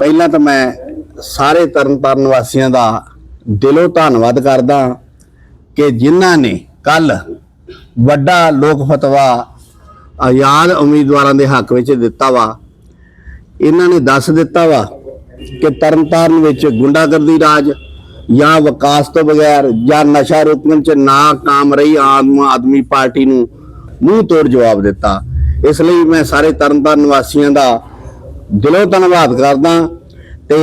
ਪਹਿਲਾਂ ਤਾਂ ਮੈਂ ਸਾਰੇ ਤਰਨਤਾਰਨ ਵਾਸੀਆਂ ਦਾ ਦਿਲੋਂ ਧੰਨਵਾਦ ਕਰਦਾ ਕਿ ਜਿਨ੍ਹਾਂ ਨੇ ਕੱਲ ਵੱਡਾ ਲੋਕ ਫਤਵਾ, ਆਜ਼ਾਦ ਉਮੀਦਵਾਰਾਂ ਦੇ ਹੱਕ ਵਿੱਚ ਦਿੱਤਾ ਵਾ। ਇਹਨਾਂ ਨੇ ਦੱਸ ਦਿੱਤਾ ਵਾ ਕਿ ਤਰਨਤਾਰਨ ਵਿੱਚ ਗੁੰਡਾਗਰਦੀ ਰਾਜ ਜਾਂ ਵਿਕਾਸ ਤੋਂ ਬਗੈਰ ਜਾਂ ਨਸ਼ਾ ਰੋਕਣ ਚ ਨਾਕਾਮ ਰਹੀ ਆਮ ਆਦਮੀ ਪਾਰਟੀ ਨੂੰ ਮੂੰਹ ਤੋੜ ਜਵਾਬ ਦਿੱਤਾ। ਇਸ ਲਈ ਮੈਂ ਸਾਰੇ ਤਰਨਤਾਰਨ ਵਾਸੀਆਂ ਦਾ ਦਿਲੋਂ ਧੰਨਵਾਦ ਕਰਦਾ ਤੇ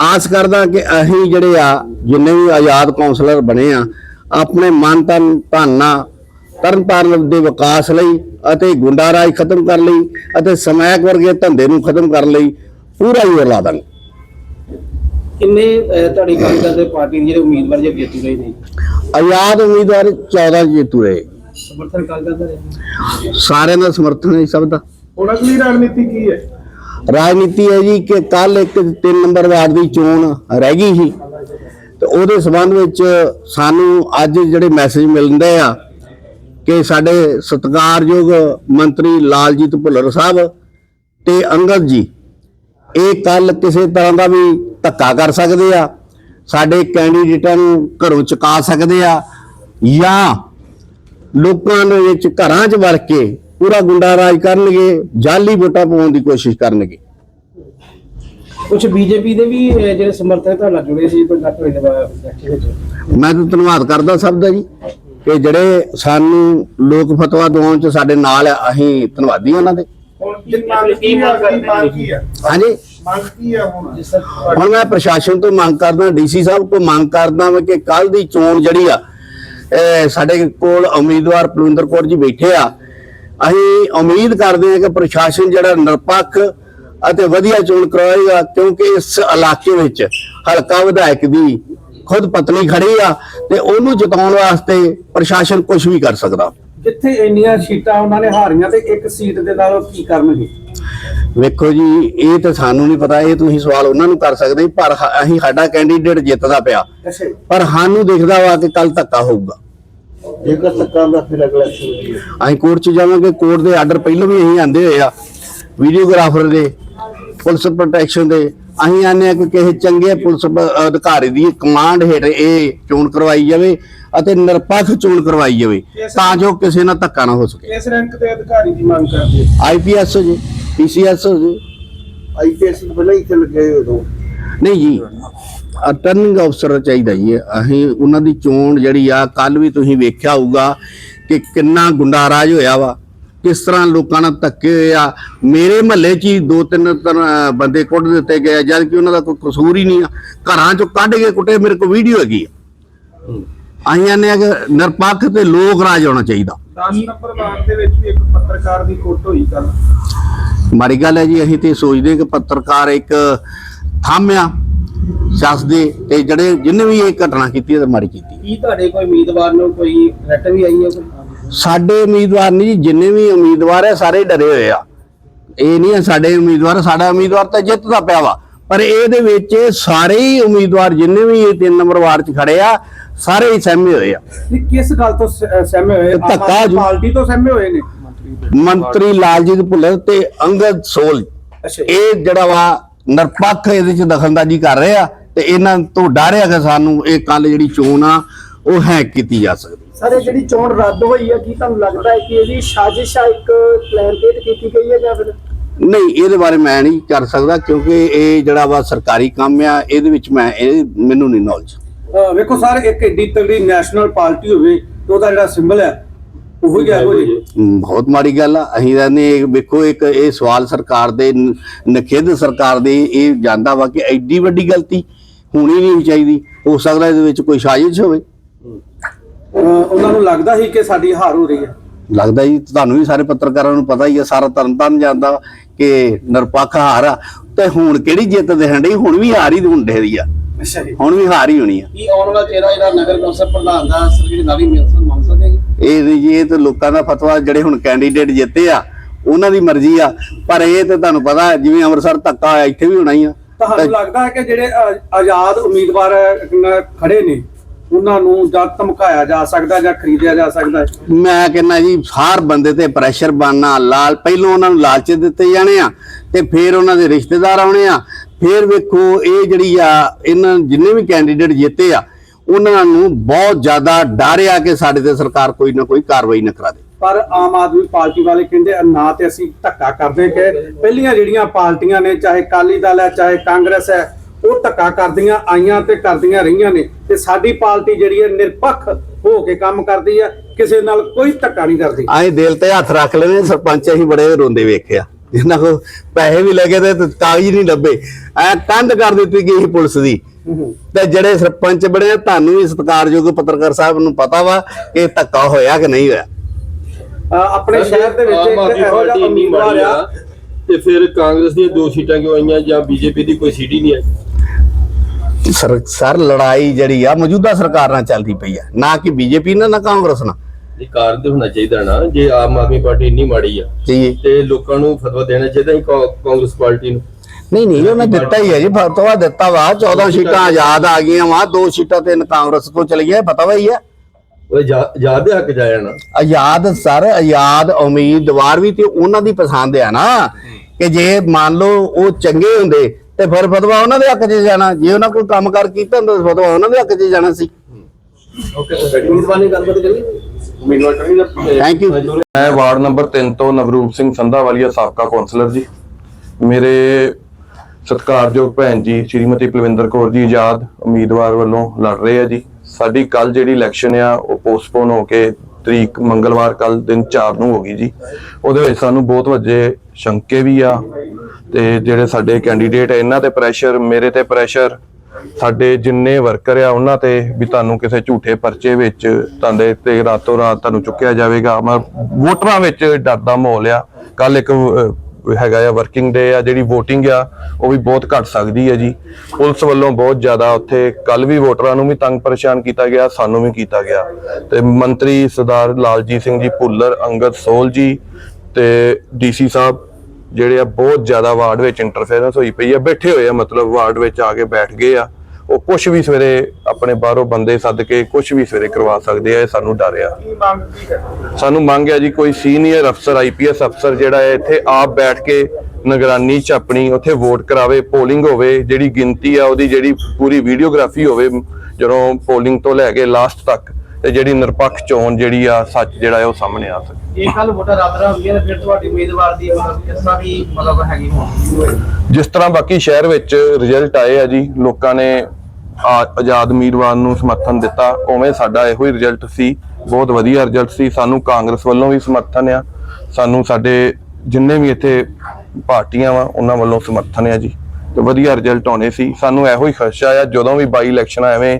ਆਸ ਕਰਦਾ ਕਿ ਅਸੀਂ ਜਿਹੜੇ ਆ ਜਿੰਨੇ ਵੀ ਆਜ਼ਾਦ ਕਾਉਂਸਲਰ ਬਣੇ ਆ ਆਪਣੇ ਮਨ ਤਨ ਧਨ ਤਰਨਤਾਰਨ ਦੇ ਵਿਕਾਸ ਲਈ ਅਤੇ ਗੁੰਡਾ ਰਾਜ ਖਤਮ ਕਰਨ ਲਈ ਅਤੇ ਸਮੈਕ ਵਰਗੇ ਧੰਦੇ ਨੂੰ ਖਤਮ ਕਰਨ ਲਈ ਪੂਰਾ ਹੀ ਲਾ ਦਾਂਗੇ। ਕਿੰਨੇ ਤੁਹਾਡੀ ਗੱਲ ਕਰਦੇ ਪਾਰਟੀ ਦੇ ਜਿਹੜੇ ਉਮੀਦਵਾਰ ਜੇ ਜੇਤੂ ਰਹੇ ਨੇ? ਆਜ਼ਾਦ ਉਮੀਦਵਾਰ 14 ਜੇਤੂ ਰਹੇ ਸਮਰਥਨ ਕਰ ਕਰਦੇ ਰਹੇ ਸਾਰਿਆਂ ਦਾ ਸਮਰਥਨ ਹੈ ਸਭ ਦਾ। ਹੁਣ ਅਗਲੀ ਰਣਨੀਤੀ ਕੀ ਹੈ? ਰਾਜਨੀਤੀ ਹੈ ਜੀ ਕਿ ਕੱਲ ਇੱਕ 3 ਨੰਬਰ ਵਾਰਡ ਦੀ ਚੋਣ ਰਹਿ ਗਈ ਸੀ। ਤੇ ਉਹਦੇ ਸਬੰਧ ਵਿੱਚ ਸਾਨੂੰ ਅੱਜ ਜਿਹੜੇ ਮੈਸੇਜ ਮਿਲਦੇ ਆ ਕਿ ਸਾਡੇ ਸਤਿਕਾਰਯੋਗ ਮੰਤਰੀ ਲਾਲਜੀਤ ਭੁੱਲਰ ਸਾਹਿਬ ਤੇ ਅੰਗਦ ਜੀ, ਇਹ ਕੱਲ ਕਿਸੇ ਤਰ੍ਹਾਂ ਦਾ ਵੀ ਧੱਕਾ ਕਰ ਸਕਦੇ ਆ, ਸਾਡੇ ਕੈਂਡੀਡੇਟਾਂ ਨੂੰ ਘਰੋਂ ਚੁਕਾ ਸਕਦੇ ਆ ਜਾਂ ਲੋਕਾਂ ਦੇ ਵਿੱਚ ਘਰਾਂ 'ਚ ਵੜ ਕੇ ਪੂਰਾ ਗੁੰਡਾ ਰਾਜ ਕਰਨਗੇ ਜਾਲੀ ਵੋਟਾਂ ਪਾਉਣ ਦੀ ਕੋਸ਼ਿਸ਼ ਕਰਨਗੇ। ਕੁਝ ਬੀਜੇਪੀ ਦੇ ਵੀ ਜਿਹੜੇ ਸਮਰਥਕ ਤੁਹਾਡੇ ਨਾਲ ਜੁੜੇ ਸੀ ਪਰ ਡਾਕਟਰ ਦੇ ਬੈਠੇ ਵਿੱਚ ਮੈਂ ਤਾਂ ਧੰਨਵਾਦ ਕਰਦਾ ਸਭ ਦਾ ਜੀ ਕਿ ਜਿਹੜੇ ਸਾਨੂੰ ਲੋਕ ਫਤਵਾ ਦਿਵਾਉਣ 'ਚ ਸਾਡੇ ਨਾਲ ਅਸੀਂ ਧੰਨਵਾਦੀ ਉਹਨਾਂ ਦੇ। ਹਾਂਜੀ। ਹੁਣ? ਮੈਂ ਪ੍ਰਸ਼ਾਸਨ ਤੋਂ ਮੰਗ ਕਰਦਾ ਡੀਸੀ ਸਾਹਿਬ ਤੋਂ ਮੰਗ ਕਰਦਾ ਹਾਂ ਕਿ ਕੱਲ ਦੀ ਚੋਣ ਜਿਹੜੀ ਆ ਸਾਡੇ ਕੋਲ ਉਮੀਦਵਾਰ ਪਲਵਿੰਦਰ ਕੌਰ ਜੀ ਬੈਠੇ ਆ ਅਸੀਂ ਉਮੀਦ ਕਰਦੇ ਹਾਂ ਕਿ ਪ੍ਰਸ਼ਾਸਨ ਜਿਹੜਾ ਨਿਰਪੱਖ ਅਤੇ ਵਧੀਆ ਚੋਣ ਕਰਵਾਏਗਾ ਕਿਉਂਕਿ ਇਸ ਇਲਾਕੇ ਵਿੱਚ ਹਲਕਾ ਵਿਧਾਇਕ ਦੀ ਖੁਦ ਪਤਨੀ ਖੜੀ ਆ ਤੇ ਉਹਨੂੰ ਜਿਤਾਉਣ ਵਾਸਤੇ ਪ੍ਰਸ਼ਾਸਨ ਕੁਝ ਵੀ ਕਰ ਸਕਦਾ। ਕਿੱਥੇ ਇੰਨੀਆਂ ਸੀਟਾਂ ਉਹਨਾਂ ਨੇ ਹਾਰੀਆਂ ਤੇ ਇੱਕ ਸੀਟ ਦੇ ਨਾਲ ਕੀ ਕਰਨਗੇ? ਵੇਖੋ ਜੀ ਇਹ ਤਾਂ ਸਾਨੂੰ ਨਹੀਂ ਪਤਾ ਇਹ ਤੁਸੀਂ ਸਵਾਲ ਉਹਨਾਂ ਨੂੰ ਕਰ ਸਕਦੇ ਪਰ ਅਸੀਂ ਸਾਡਾ ਕੈਂਡੀਡੇਟ ਜਿੱਤਦਾ ਪਿਆ। ਪਰ ਸਾਨੂੰ ਦਿਖਦਾ ਵਾ ਕਿ ਕੱਲ ਧੱਕਾ ਹੋਊਗਾ। ਜੇਕਰ ਤੱਕਾਂ ਦਾ ਫਿਰ ਅਗਲਾ ਕੀ ਅਸੀਂ ਕੋਰਟ 'ਚ ਜਾਵਾਂਗੇ ਕੋਰਟ ਦੇ ਆਰਡਰ ਪਹਿਲਾਂ ਵੀ ਅਸੀਂ ਆਂਦੇ ਹੋਏ ਆ ਵੀਡੀਓਗ੍ਰਾਫਰ ਦੇ ਪੁਲਿਸ ਪ੍ਰੋਟੈਕਸ਼ਨ ਦੇ ਅਸੀਂ ਆਨੇ ਆ ਕਿ ਕਿਸੇ ਚੰਗੇ ਪੁਲਿਸ ਅਧਿਕਾਰੀ ਦੀ ਕਮਾਂਡ ਹੇਠ ਇਹ ਚੋਣ ਕਰਵਾਈ ਜਾਵੇ ਅਤੇ ਨਿਰਪੱਖ ਚੋਣ ਕਰਵਾਈ ਜਾਵੇ ਤਾਂ ਜੋ ਕਿਸੇ ਨਾਲ ਧੱਕਾ ਨਾ ਹੋ ਸਕੇ। ਇਸ ਰੈਂਕ ਦੇ ਅਧਿਕਾਰੀ ਦੀ ਮੰਗ ਕਰਦੇ ਆਈਪੀਐਸ ਹੋ ਜੀ ਪੀਸੀਐਸ ਹੋ ਜੀ। ਆਈਪੀਐਸ ਪਹਿਲਾਂ ਹੀ ਇੱਥੇ ਲੱਗੇ ਹੋਏ ਦੋ ਨਹੀਂ ਜੀ ਅਟਰਨਿੰਗ ਅਫਸਰ ਚਾਹੀਦਾ ਜੀ। ਅਸੀਂ ਉਹਨਾਂ ਦੀ ਚੋਣ ਜਿਹੜੀ ਆ ਕੱਲ ਵੀ ਤੁਸੀਂ ਵੇਖਿਆ ਹੋਊਗਾ ਕਿ ਕਿੰਨਾ ਗੁੰਡਾ ਰਾਜ ਹੋਇਆ ਵਾ। ਕਿਸ ਤਰ੍ਹਾਂ ਲੋਕਾਂ ਨਾਲ ਧੱਕੇ ਹੋਏ ਆ। ਮੇਰੇ ਮਹੱਲੇ 'ਚ ਹੀ ਦੋ ਤਿੰਨ ਤਰ- ਬੰਦੇ ਕੁੱਟ ਦਿੱਤੇ ਗਏ ਜਦ ਕਿ ਉਹਨਾਂ ਦਾ ਕੋਈ ਕਸੂਰ ਹੀ ਨਹੀਂ ਆ। ਘਰਾਂ 'ਚੋਂ ਕੱਢ ਕੇ ਕੁੱਟੇ ਮੇਰੇ ਕੋਲ ਵੀਡੀਓ ਹੈਗੀ ਆ। ਆਈਆਂ ਨੇ ਕਿ ਨਿਰਪੱਖ ਤੇ ਲੋਕ ਰਾਜ ਹੋਣਾ ਚਾਹੀਦਾ। 10 ਨੰਬਰ ਵਾਰਡ ਦੇ ਵਿੱਚ ਵੀ ਇੱਕ ਪੱਤਰਕਾਰ ਦੀ ਕੁੱਟ ਹੋਈ ਕੱਲ ਮਾੜੀ ਗੱਲ ਹੈ ਜੀ ਅਸੀਂ ਤੇ ਸੋਚਦੇ ਕਿ ਪੱਤਰਕਾਰ ਇੱਕ ਥੰਮ ਆ ਸਿਆਸਤ ਦੇ ਤੇ ਜਿਹੜੇ ਜਿੰਨੇ ਵੀ ਇਹ ਘਟਨਾ ਕੀਤੀ ਹੈ ਤੇ ਮਾੜੀ ਕੀਤੀ ਕੀ ਤੁਹਾਡੇ ਕੋਈ ਉਮੀਦਵਾਰ ਨੂੰ ਕੋਈ ਲੈਟਰ ਵੀ ਆਈ ਹੈ ਕੋਈ? ਸਾਡੇ ਉਮੀਦਵਾਰ ਨਹੀਂ ਜੀ ਜਿੰਨੇ ਵੀ ਉਮੀਦਵਾਰ ਹੈ ਸਾਰੇ ਡਰੇ ਹੋਏ ਆ। ਇਹ ਨਹੀਂ ਹੈ ਸਾਡੇ ਉਮੀਦਵਾਰ ਸਾਡਾ ਉਮੀਦਵਾਰ ਤਾਂ ਜਿੱਤਦਾ ਪਿਆ ਵਾ। ਪਰ ਇਹਦੇ ਵਿੱਚ ਸਾਰੇ ਹੀ ਉਮੀਦਵਾਰ ਜਿੰਨੇ ਵੀ ਇਹ ਤਿੰਨ ਨੰਬਰ ਵਾਰਡ 'ਚ ਖੜੇ ਆ ਸਾਰੇ ਹੀ ਸਹਿਮੇ ਹੋਏ ਆ। ਕਿਸ ਗੱਲ ਤੋਂ ਸ- ਅਹ, ਸਹਿਮੇ ਹੋਏ? ਧੱਕਾ ਆਮ ਆਦਮੀ ਜੀ। ਪਾਰਟੀ ਤੋਂ ਸਹਿਮੇ ਹੋਏ ਨੇ? ਮੰਤਰੀ ਲਾਲਜੀਤ ਭੁੱਲਰ ਤੇ ਅੰਗਦ ਸੋਲ। ਅੱਛਾ ਇਹ ਜਿਹੜਾ ਵਾ ਨਿਰਪੱਖ ਇਹਦੇ 'ਚ ਦਖਲਅੰਦਾਜ਼ੀ ਕਰ ਰਹੇ ਆ। ਤੇ ਇਹਨਾਂ ਤੋਂ ਡਰ ਕਿ ਸਾਨੂੰ ਇਹ ਕੱਲ ਜਿਹੜੀ ਚੋਣ ਆ ਉਹ ਹੈਕ ਕੀਤੀ ਜਾ ਸਕਦੀ ਸਰ ਇਹ ਜਿਹੜੀ ਚੋਣ ਰੱਦ ਹੋਈ ਹੈ ਕੀ ਤੁਹਾਨੂੰ ਲੱਗਦਾ ਹੈ ਕਿ ਇਹਦੀ ਸਾਜ਼ਿਸ਼ ਆ ਇੱਕ ਪਲਾਨ ਤੇ ਕੀਤੀ ਗਈ ਹੈ ਜਾਂ ਫਿਰ? ਨਹੀਂ ਇਹਦੇ ਬਾਰੇ ਮੈਂ ਨਹੀਂ ਕਰ ਸਕਦਾ ਕਿਉਂਕਿ ਇਹ ਜਿਹੜਾ ਵਾ ਸਰਕਾਰੀ ਕੰਮ ਆ ਇਹਦੇ ਵਿੱਚ ਮੈਂ ਇਹ ਮੈਨੂੰ ਨਹੀਂ ਨੌਲੇਜ ਵੇਖੋ ਸਰ ਇੱਕ ਏਡੀ ਤਗੜੀ ਨੈਸ਼ਨਲ ਪਾਰਟੀ ਹੋਵੇ ਤੇ ਉਹਦਾ ਜਿਹੜਾ ਸਿੰਬਲ ਹੈ ਉਹ ਹੀ ਹੋ ਜੇ ਬਹੁਤ ਮਾੜੀ ਗੱਲ ਆ। ਅਸੀਂ ਕਹਿੰਦੇ ਵੇਖੋ ਇੱਕ ਇਹ ਸਵਾਲ ਸਰਕਾਰ ਦੇ ਨ- ਨਖਿੱਧ ਸਰਕਾਰ ਦੇ ਇਹ ਜਾਂਦਾ ਵਾ ਕਿ ਐਡੀ ਵੱਡੀ ਗਲਤੀ ਹੋਣੀ ਨਹੀਂ ਚਾਹੀਦੀ। ਹੋ ਸਕਦਾ ਇਹਦੇ ਵਿੱਚ ਕੋਈ ਸਾਜ਼ਿਸ਼ ਹੋਵੇ। ਉਹਨਾਂ ਨੂੰ ਲੱਗਦਾ ਸੀ ਕਿ ਸਾਡੀ ਹਾਰ ਹੋ ਰਹੀ ਹੈ। ਲੱਗਦਾ ਜੀ ਤੁਹਾਨੂੰ ਵੀ ਸਾਰੇ ਪੱਤਰਕਾਰਾਂ ਨੂੰ ਪਤਾ ਹੀ ਆ ਸਾਰਾ ਤਰਨਤਾਰਨ ਜਾਂਦਾ ਕਿ ਨਿਰਪੱਖ ਹਾਰ ਆ। ਤੇ ਹੁਣ ਕਿਹੜੀ ਜਿੱਤ ਦੇਣ ਡਈ? ਹੁਣ ਵੀ ਹਾਰ ਹੀ ਹੁੰਦੇ ਦੀ ਆ। ਅੱਛਾ ਜੀ। ਹੁਣ ਵੀ ਹਾਰ ਹੀ ਹੋਣੀ ਆ। ਕੀ ਆਉਣ ਵਾਲਾ ਚਿਹਰਾ ਜਿਹੜਾ ਨਗਰ ਕੌਂਸਲ ਪ੍ਰਧਾਨ ਦਾ ਅਸਲ ਜਿਹੜੀ ਨਾਲੀ ਮਿਲਸਨ ਸਕਦੇ ਹੈਗੇ? ਇਹ ਜੀ ਇਹ ਤਾਂ ਲੋਕਾਂ ਦਾ ਫਤਵਾ ਜਿਹੜੇ ਹੁਣ ਕੈਂਡੀਡੇਟ ਜਿੱਤੇ ਆ ਉਹਨਾਂ ਦੀ ਮਰਜ਼ੀ ਆ। ਪਰ ਇਹ ਤੇ ਤੁਹਾਨੂੰ ਪਤਾ ਹੈ, ਜਿਵੇਂ ਅੰਮ੍ਰਿਤਸਰ ਧੱਕਾ ਹੋਇਆ ਇੱਥੇ ਵੀ ਹੋਣਾ ਹੀ ਆ। ਤੁਹਾਨੂੰ ਲੱਗਦਾ ਹੈ ਕਿ ਜਿਹੜੇ ਆਜ਼ਾਦ ਉਮੀਦਵਾਰ ਖੜੇ ਨੇ ਉਹਨਾਂ ਨੂੰ ਜਾਂ ਧਮਕਾਇਆ ਜਾ ਸਕਦਾ ਜਾਂ ਖਰੀਦਿਆ ਜਾ ਸਕਦਾ ਮੈਂ ਕਹਿੰਦਾ ਜੀ ਹਰ ਬੰਦੇ ਤੇ ਪ੍ਰੈਸ਼ਰ ਬਣਨਾ ਲਾਲ ਪਹਿਲੋਂ ਉਹਨਾਂ ਨੂੰ ਲਾਲਚ ਦਿੱਤੇ ਜਾਣੇ ਆ ਤੇ ਫਿਰ ਉਹਨਾਂ ਦੇ ਰਿਸ਼ਤੇਦਾਰ ਆਉਣੇ ਆ। ਫਿਰ ਵੇਖੋ ਇਹ ਜਿਹੜੀ ਆ ਇਹਨਾਂ ਜਿੰਨੇ ਵੀ ਕੈਂਡੀਡੇਟ ਜਿੱਤੇ ਆ ਉਹਨਾਂ ਨੂੰ ਬਹੁਤ ਜ਼ਿਆਦਾ ਡਰ ਆ ਕਿ ਸਾਡੇ ਤੇ ਸਰਕਾਰ ਕੋਈ ਨਾ ਕੋਈ ਕਾਰਵਾਈ ਨਾ ਕਰਾ ਦੇ। ਪਰ ਆਮ ਆਦਮੀ ਪਾਰਟੀ ਵਾਲੇ ਕਹਿੰਦੇ ਨਾ ਤੇ ਅਸੀਂ ਧੱਕਾ ਕਰਦੇ ਕਿ ਪਹਿਲੀਆਂ ਜਿਹੜੀਆਂ ਪਾਰਟੀਆਂ ਨੇ ਚਾਹੇ ਕਾਲੀ ਦਲ ਹੈ ਚਾਹੇ ਕਾਂਗਰਸ ਹੈ ਉਹ ਧੱਕਾ ਕਰਦੀਆਂ ਆਈਆਂ ਤੇ ਕਰਦੀਆਂ ਰਹੀਆਂ ਨੇ ਤੇ ਸਾਡੀ ਪਾਰਟੀ ਜਿਹੜੀ ਹੈ ਨਿਰਪੱਖ ਹੋ ਕੇ ਕੰਮ ਕਰਦੀ ਹੈ ਕਿਸੇ ਨਾਲ ਕੋਈ ਧੱਕਾ ਨਹੀਂ ਕਰਦੀ। ਆਏ ਦਿਲ ਤੇ ਹੱਥ ਰੱਖ ਲੈਣੇ ਸਰਪੰਚ ਅਸੀਂ ਬੜੇ ਰੋਂਦੇ ਵੇਖਿਆ। ਇਹਨਾਂ ਕੋ ਪੈਸੇ ਵੀ ਲੱਗੇ ਤੇ ਕਾਗਜ਼ ਨਹੀਂ ਲੱਭੇ। ਐ ਕੰਧ ਕਰ ਦਿੱਤੀ ਗਈ ਪੁਲਿਸ ਦੀ। ਤੇ ਜਿਹੜੇ ਸਰਪੰਚ ਬਣੇ ਤੁਹਾਨੂੰ ਵੀ ਸਤਿਕਾਰਯੋਗ ਪੱਤਰਕਾਰ ਸਾਹਿਬ ਨੂੰ ਪਤਾ ਵਾ ਕਿ ਧੱਕਾ ਹੋਇਆ ਕਿ ਨਹੀਂ ਹੋਇਆ। ਆਪਣੇ ਸ਼ਹਿਰ ਦੇ ਵਿੱਚ ਇੱਕ ਇਹੋ ਜਿਹਾ ਉਮੀਦਵਾਰ ਆ। ਤੇ ਫਿਰ ਕਾਂਗਰਸ ਦੀਆਂ ਦੋ ਸੀਟਾਂ ਕਿਉਂ ਆਈਆਂ ਜਾਂ ਬੀਜੇਪੀ ਦੀ ਕੋਈ ਸੀਟ ਹੀ ਨਹੀਂ ਆਈ? ਸਰ ਸਰ ਲੜਾਈ ਜਿਹੜੀ ਆ ਮੌਜੂਦਾ ਸਰਕਾਰ ਨਾਲ ਚੱਲਦੀ ਪਈ ਆ। ਨਾ ਕਿ ਬੀਜੇਪੀ ਨਾਲ ਨਾ ਕਾਂਗਰਸ ਨਾਲ। ਇਹ ਕਾਰਨ ਤੇ ਹੋਣਾ ਚਾਹੀਦਾ ਨਾ ਜੇ ਆਮ ਆਦਮੀ ਪਾਰਟੀ ਇੰਨੀ ਮਾੜੀ ਆ ਜੀ। ਤੇ ਲੋਕਾਂ ਨੂੰ ਫਤਵਾ ਦੇਣਾ ਚਾਹੀਦਾ ਕਾ- ਕਾਂਗਰਸ ਪਾਰਟੀ ਨੂੰ। ਨਹੀਂ ਨਹੀਂ ਉਹਨੇ ਦਿੱਤਾ ਹੀ ਹੈ ਜੀ ਫਤਵਾ ਦਿੱਤਾ ਵਾ 14 ਸੀਟਾਂ ਆਜ਼ਾਦ ਆ ਗਈਆਂ ਵਾ ਦੋ ਸੀਟਾਂ ਤੇ ਕਾਂਗਰਸ ਕੋ ਚਲੀ ਗਿਆ ਪਤਾ ਵਾ ਹੀ ਆ। ਉਹ ਜਾ- ਯਾਦ ਦੇ ਹੱਕ ਜਾਇਆ ਨਾ ਆਜ਼ਾਦ ਸਰ ਆਜ਼ਾਦ ਉਮੀਦਵਾਰ ਵੀ ਤੇ ਉਹਨਾਂ ਦੀ ਪਸੰਦ ਆ ਨਾ। ਕਿ ਜੇ ਮੰਨ ਲਓ ਉਹ ਚੰਗੇ ਹੁੰਦੇ ਤੇ ਫਿਰ ਫਤਵਾ ਉਹਨਾਂ ਦੇ ਹੱਕ 'ਚ ਜਾਣਾ। ਜੇ ਉਹਨਾਂ ਕੋਈ ਕੰਮ ਕਰ ਕੀਤਾ ਹੁੰਦਾ ਫਤਵਾ ਉਹਨਾਂ ਦੇ ਹੱਕ 'ਚ ਜਾਣਾ ਸੀ। ਉਮੀਦਵਾਰ ਨੇ ਗੱਲਬਾਤ ਕਰੀ ਉਮੀਦਵਾਰ ਕਰੀ Thank you. ਮੈਂ ਵਾਰਡ ਨੰਬਰ 3 ਤੋਂ ਨਵਰੂਪ ਸਿੰਘ ਸੰਧਾਵਾਲੀਆ ਸਾਬਕਾ ਕੌਂਸਲਰ ਜੀ। ਮੇਰੇ ਸਤਿਕਾਰਯੋਗ ਭੈਣ ਜੀ ਸ਼੍ਰੀਮਤੀ ਕੁਲਵਿੰਦਰ ਕੌਰ ਜੀ ਆਜ਼ਾਦ ਉਮੀਦਵਾਰ ਵੱਲੋਂ ਲੜ ਰਹੇ ਆ ਜੀ। ਸਾਡੀ ਕੱਲ ਜਿਹੜੀ ਇਲੈਕਸ਼ਨ ਆ, ਉਹ ਪੋਸਟਪੋਨ ਹੋ ਕੇ ਤਰੀਕ ਮੰਗਲਵਾਰ ਕੱਲ ਦਿਨ 4 ਨੂੰ ਹੋ ਗਈ ਜੀ। ਉਹਦੇ ਵਿੱਚ ਸਾਨੂੰ ਬਹੁਤ ਵੱਡੇ ਸ਼ੰਕੇ ਵੀ ਆ ਤੇ ਜਿਹੜੇ ਸਾਡੇ ਕੈਂਡੀਡੇਟ ਆ, ਇਹਨਾਂ ਤੇ ਪ੍ਰੈਸ਼ਰ ਮੇਰੇ ਤੇ ਪ੍ਰੈਸ਼ਰ ਸਾਡੇ ਜਿੰਨੇ ਵਰਕਰ ਆ, ਉਹਨਾਂ ਤੇ ਵੀ ਤੁਹਾਨੂੰ ਕਿਸੇ ਝੂਠੇ ਪਰਚੇ ਵਿੱਚ ਤੁਹਾਡੇ ਤੇ ਰਾਤੋਂ ਰਾਤ ਤੁਹਾਨੂੰ ਚੁੱਕਿਆ ਜਾਵੇਗਾ। ਮੈਂ ਵੋਟਰਾਂ ਵਿੱਚ ਡਰ ਦਾ ਮਾਹੌਲ ਆ। ਕੱਲ ਇੱਕ ਹੈਗਾ ਆ ਵਰਕਿੰਗ ਡੇ ਆ, ਜਿਹੜੀ VOTING ਆ, ਉਹ ਵੀ ਬਹੁਤ ਘਟ ਸਕਦੀ ਹੈ ਜੀ। ਪੁਲਿਸ ਵੱਲੋਂ ਬਹੁਤ ਜ਼ਿਆਦਾ ਉੱਥੇ ਕੱਲ ਵੀ ਵੋਟਰਾਂ ਨੂੰ ਵੀ ਤੰਗ ਪਰੇਸ਼ਾਨ ਕੀਤਾ ਗਿਆ, ਸਾਨੂੰ ਵੀ ਕੀਤਾ ਗਿਆ। ਤੇ ਮੰਤਰੀ ਸਰਦਾਰ ਲਾਲਜੀਤ ਸਿੰਘ ਜੀ ਭੁੱਲਰ, ਅੰਗਦ ਸੋਲ ਜੀ ਤੇ ਡੀਸੀ ਸਾਹਿਬ, ਜਿਹੜੇ ਆ, ਬਹੁਤ ਜ਼ਿਆਦਾ ਵਾਰਡ ਵਿੱਚ ਇੰਟਰਫੇਰੈਂਸ ਹੋਈ ਪਈ ਆ, ਬੈਠੇ ਹੋਏ ਆ, ਮਤਲਬ ਵਾਰਡ ਵਿੱਚ ਆ ਕੇ ਬੈਠ ਗਏ ਆ। ਉਹ ਕੁਝ ਵੀ ਸਵੇਰੇ ਆਪਣੇ ਬਾਹਰੋਂ ਬੰਦੇ ਸੱਦ ਕੇ ਕੁਝ ਵੀ ਸਵੇਰੇ ਕਰਵਾ ਸਕਦੇ ਆ ਇਹ ਸਾਨੂੰ ਡਰ ਆ। ਸਾਨੂੰ ਮੰਗ ਜੀ ਕੋਈ ਸੀਨੀਅਰ ਅਫਸਰ ਆਈਪੀਐਸ ਅਫਸਰ ਜਿਹੜਾ ਹੈ ਇੱਥੇ ਆਪ ਬੈਠ ਕੇ ਨਿਗਰਾਨੀ ਚ ਆਪਣੀ ਉੱਥੇ ਵੋਟ ਕਰਾਵੇ ਪੋਲਿੰਗ ਹੋਵੇ ਜਿਹੜੀ ਗਿਣਤੀ ਆ ਉਹਦੀ ਜਿਹੜੀ ਪੂਰੀ ਵੀਡੀਓਗ੍ਰਾਫੀ ਹੋਵੇ ਜਦੋਂ ਪੋਲਿੰਗ ਤੋਂ ਲੈ ਕੇ ਲਾਸਟ ਤੱਕ ਤੇ ਜਿਹੜੀ ਨਿਰਪੱਖ ਚੋਣ ਜਿਹੜੀ ਆ ਸੱਚ ਜਿਹੜਾ ਹੈ ਉਹ ਸਾਹਮਣੇ ਆ ਸਕੇ। ਇਹ ਕੱਲ ਵੋਟਾਂ ਰਾਤਰਾ ਹੁੰਦੀਆਂ ਨੇ ਫਿਰ ਤੁਹਾਡੀ ਉਮੀਦਵਾਰ ਦੀ ਕਿਸ ਤਰ੍ਹਾਂ ਦੀ ਮਤਲਬ ਹੈਗੀ ਹੋਣੀ? ਜਿਸ ਤਰ੍ਹਾਂ ਬਾਕੀ ਸ਼ਹਿਰ ਵਿੱਚ ਰਿਜ਼ਲਟ ਆਏ ਆ ਜੀ ਲੋਕਾਂ ਨੇ ਆਜ਼ਾਦ ਉਮੀਦਵਾਰ ਨੂੰ ਸਮਰਥਨ ਦਿੱਤਾ। ਉਵੇਂ ਸਾਡਾ ਇਹੋ ਹੀ ਰਿਜ਼ਲਟ ਸੀ। ਬਹੁਤ ਵਧੀਆ ਰਿਜ਼ਲਟ ਸੀ। ਸਾਨੂੰ ਕਾਂਗਰਸ ਵੱਲੋਂ ਵੀ ਸਮਰਥਨ ਆ। ਸਾਨੂੰ ਸਾਡੇ ਜਿੰਨੇ ਵੀ ਇੱਥੇ ਪਾਰਟੀਆਂ ਵਾ ਉਹਨਾਂ ਵੱਲੋਂ ਸਮਰਥਨ ਆ ਜੀ। ਤੇ ਵਧੀਆ ਰਿਜ਼ਲਟ ਆਉਣੇ ਸੀ। ਸਾਨੂੰ ਇਹੋ ਹੀ ਖਰਚਾ ਆ ਜਦੋਂ ਵੀ ਬਾਈ ਇਲੈਕਸ਼ਨ ਐਵੇਂ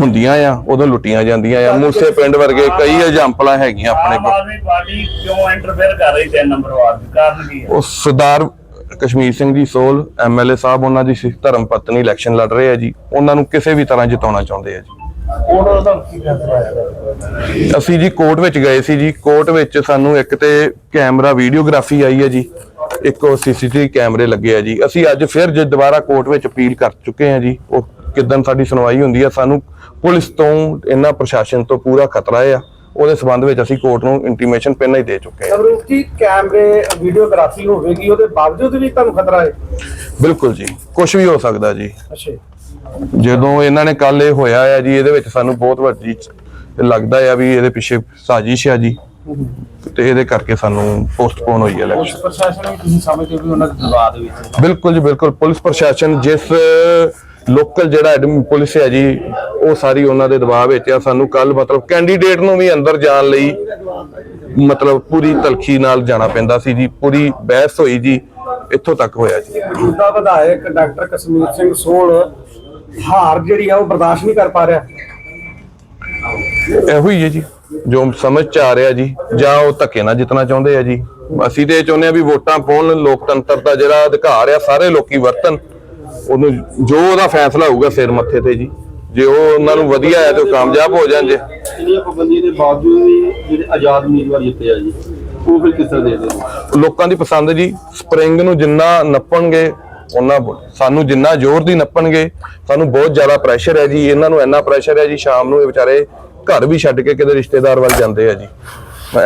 ਹੁੰਦੀਆਂ ਆ ਉਦੋਂ ਲੁੱਟੀਆਂ ਜਾਂਦੀਆਂ ਆ। ਮੂਸੇ ਪਿੰਡ ਵਰਗੇ ਕਈ ਐਗਜ਼ਾਮਪਲਾਂ ਹੈਗੀਆਂ ਆਪਣੇ ਆਮ ਕੋਲ ਆਦਮੀ ਪਾਰਟੀ ਕਿਉਂ ਇੰਟਰਫੇਅਰ ਕਰ ਰਹੀ ਤਿੰਨ ਨੰਬਰ ਵਾਰਡ? ਦੇ ਕਾਰਨ ਕੀ ਹੈ ਉਹ ਸਰਦਾਰ ਕਸ਼ਮੀਰ ਸਿੰਘ ਜੀ ਸੋਲ ਐਮਐਲਏ ਸਾਹਿਬ ਉਹਨਾਂ ਦੀ ਸਿੱਖ ਧਰਮ ਪਤਨੀ ਇਲੈਕਸ਼ਨ ਲੜ ਰਹੇ ਆ ਜੀ। ਉਹਨਾਂ ਨੂੰ ਕਿਸੇ ਵੀ ਤਰ੍ਹਾਂ ਜਿਤਾਉਣਾ ਚਾਹੁੰਦੇ ਆ ਜੀ। ਉਹਨਾਂ ਦਾ ਕੀ ਫੈਸਲਾ ਆਇਆ ਅਸੀਂ ਜੀ ਕੋਰਟ ਵਿੱਚ ਗਏ ਸੀ ਜੀ। ਕੋਰਟ ਵਿੱਚ ਸਾਨੂੰ ਇੱਕ ਤੇ ਕੈਮਰਾ ਵੀਡੀਓਗ੍ਰਾਫੀ ਆਈ ਹੈ ਜੀ। ਇੱਕ ਉਹ ਸੀਸੀਟੀਵੀ ਕੈਮਰੇ ਲੱਗੇ ਆ ਜੀ। ਅਸੀਂ ਅੱਜ ਫਿਰ ਜੇ ਦੁਬਾਰਾ ਕੋਰਟ ਵਿੱਚ ਅਪੀਲ ਕਰ ਚੁੱਕੇ ਆ ਜੀ। ਉਹ ਕਿਦਾਂ ਸਾਡੀ ਸੁਣਵਾਈ ਹੁੰਦੀ ਆ ਸਾਨੂੰ ਪੁਲਿਸ ਤੋਂ ਇਹਨਾਂ ਪ੍ਰਸ਼ਾਸਨ ਤੋਂ ਪੂਰਾ ਖਤਰਾ ਆ। ਉਹਦੇ ਸਬੰਧ ਵਿੱਚ ਅਸੀਂ ਕੋਰਟ ਨੂੰ ਇੰਟੀਮੇਸ਼ਨ ਪਹਿਲਾਂ ਹੀ ਦੇ ਚੁੱਕੇ ਆ ਨਵਰੂਪ ਜੀ ਕੈਮਰੇ ਵੀਡੀਓਗ੍ਰਾਫੀ ਹੋਵੇਗੀ ਉਹਦੇ ਬਾਵਜੂਦ ਵੀ ਤੁਹਾਨੂੰ ਖਤਰਾ ਹੈ? ਬਿਲਕੁਲ ਜੀ ਕੁਝ ਵੀ ਹੋ ਸਕਦਾ ਜੀ। ਅੱਛਾ ਜਦੋਂ ਇਹਨਾਂ ਨੇ ਕੱਲ ਇਹ ਹੋਇਆ ਆ ਜੀ ਇਹਦੇ ਵਿੱਚ ਸਾਨੂੰ ਬਹੁਤ ਵੱਡੀ ਲੱਗਦਾ ਆ ਵੀ ਇਹਦੇ ਪਿੱਛੇ ਸਾਜ਼ਿਸ਼ ਆ ਜੀ। ਤੇ ਇਹਦੇ ਕਰਕੇ ਸਾਨੂੰ ਪੋਸਟਪੋਨ ਹੋਈ ਹੈ ਇਲੈਕਸ਼ਨ ਪ੍ਰਸ਼ਾਸਨ ਵੀ ਤੁਸੀਂ ਸਮਝਦੇ ਹੋ ਵੀ ਉਹਨਾਂ ਦੇ ਦਬਾਅ ਦੇ ਵਿੱਚ। ਬਿਲਕੁਲ ਜੀ ਬਿਲਕੁਲ। ਪੁਲਿਸ ਪ੍ਰਸ਼ਾਸਨ ਜਿਸ ਲੋਕਲ ਜਿਹੜਾ ਐਡਮ ਪੁਲਿਸ ਹੈ ਜੀ ਉਹ ਸਾਰੀ ਉਹਨਾਂ ਦੇ ਦਬਾਅ ਵਿੱਚ ਆ। ਸਾਨੂੰ ਕੱਲ ਮਤਲਬ ਕੈਂਡੀਡੇਟ ਨੂੰ ਵੀ ਅੰਦਰ ਜਾਣ ਲਈ ਮਤਲਬ ਪੂਰੀ ਤਲਖੀ ਨਾਲ ਜਾਣਾ ਪੈਂਦਾ ਸੀ ਜੀ ਪੂਰੀ ਬਹਿਸ ਹੋਈ ਜੀ ਇੱਥੋਂ ਤੱਕ ਹੋਇਆ ਜੀ। ਮੌਜੂਦਾ ਵਿਧਾਇਕ ਡਾਕਟਰ ਕਸ਼ਮੀਰ ਸਿੰਘ ਸੋਲ ਹਾਰ ਜਿਹੜੀ ਆ ਉਹ ਬਰਦਾਸ਼ਤ ਨਹੀਂ ਕਰ ਪਾ ਰਿਹਾ। ਇਹੋ ਹੀ ਹੈ ਜੀ ਜੋ ਸਮਝ ਚ ਆ ਰਿਹਾ ਜੀ ਜਾਂ ਉਹ ਧੱਕੇ ਨਾਲ ਜਿੱਤਣਾ ਚਾਹੁੰਦੇ ਆ ਜੀ। ਅਸੀਂ ਤੇ ਚਾਹੁੰਦੇ ਆ ਵੀ ਵੋਟਾਂ ਪਾਉਣ ਲੋਕਤੰਤਰ ਦਾ ਜਿਹੜਾ ਅਧਿਕਾਰ ਆ ਸਾਰੇ ਲੋਕੀ ਵਰਤਨ ਉਹਨੂੰ ਜੋ ਉਹਦਾ ਫੈਸਲਾ ਹੋਊਗਾ ਸਿਰ ਮੱਥੇ ਤੇ ਜੀ ਜੇ ਉਹ ਉਹਨਾਂ ਨੂੰ ਵਧੀਆ ਹੈ ਤੇ ਉਹ ਕਾਮਯਾਬ ਹੋ ਜਾਣ ਜੇ। ਇੰਨੀਆਂ ਪਾਬੰਦੀਆਂ ਦੇ ਬਾਵਜੂਦ ਵੀ ਜਿਹੜੇ ਆਜ਼ਾਦ ਉਮੀਦਵਾਰ ਜਿੱਤੇ ਆ ਜੀ ਉਹ ਫਿਰ ਕਿਸ ਤਰ੍ਹਾਂ ਦੇ ਦੇ ਲੋਕਾਂ ਦੀ ਪਸੰਦ ਜੀ ਸਪਰਿੰਗ ਨੂੰ ਜਿੰਨਾ ਨੱਪਣਗੇ ਉਹਨਾਂ ਸਾਨੂੰ ਜਿੰਨਾ ਜ਼ੋਰ ਦੀ ਨੱਪਣਗੇ ਸਾਨੂੰ ਬਹੁਤ ਜ਼ਿਆਦਾ ਪ੍ਰੈਸ਼ਰ ਹੈ ਜੀ ਇਹਨਾਂ ਨੂੰ ਇੰਨਾ ਪ੍ਰੈਸ਼ਰ ਹੈ ਜੀ ਸ਼ਾਮ ਨੂੰ ਇਹ ਵਿਚਾਰੇ ਘਰ ਵੀ ਛੱਡ ਕੇ ਕਿਤੇ ਰਿਸ਼ਤੇਦਾਰ ਵੱਲ ਜਾਂਦੇ ਆ ਜੀ।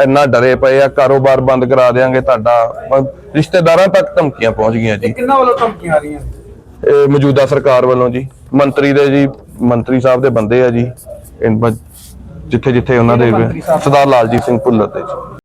ਇੰਨਾ ਡਰੇ ਪਏ ਆ ਕਾਰੋਬਾਰ ਬੰਦ ਕਰਾ ਦੇਾਂਗੇ ਤੁਹਾਡਾ ਰਿਸ਼ਤੇਦਾਰਾਂ ਤੱਕ ਧਮਕੀਆਂ ਪਹੁੰਚ ਗਈਆਂ ਜੀ। ਕਿੰਨਾ ਵੱਲੋਂ ਧਮਕੀਆਂ ਆ ਰਹੀਆਂ ਮੌਜੂਦਾ ਸਰਕਾਰ ਵੱਲੋਂ ਜੀ ਮੰਤਰੀ ਦੇ ਜੀ ਮੰਤਰੀ ਸਾਹਿਬ ਦੇ ਬੰਦੇ ਆ ਜੀ ਜਿੱਥੇ ਜਿੱਥੇ ਉਹਨਾਂ ਦੇ? ਸਰਦਾਰ ਲਾਲਜੀਤ ਸਿੰਘ ਭੁੱਲਰ ਦੇ ਜੀ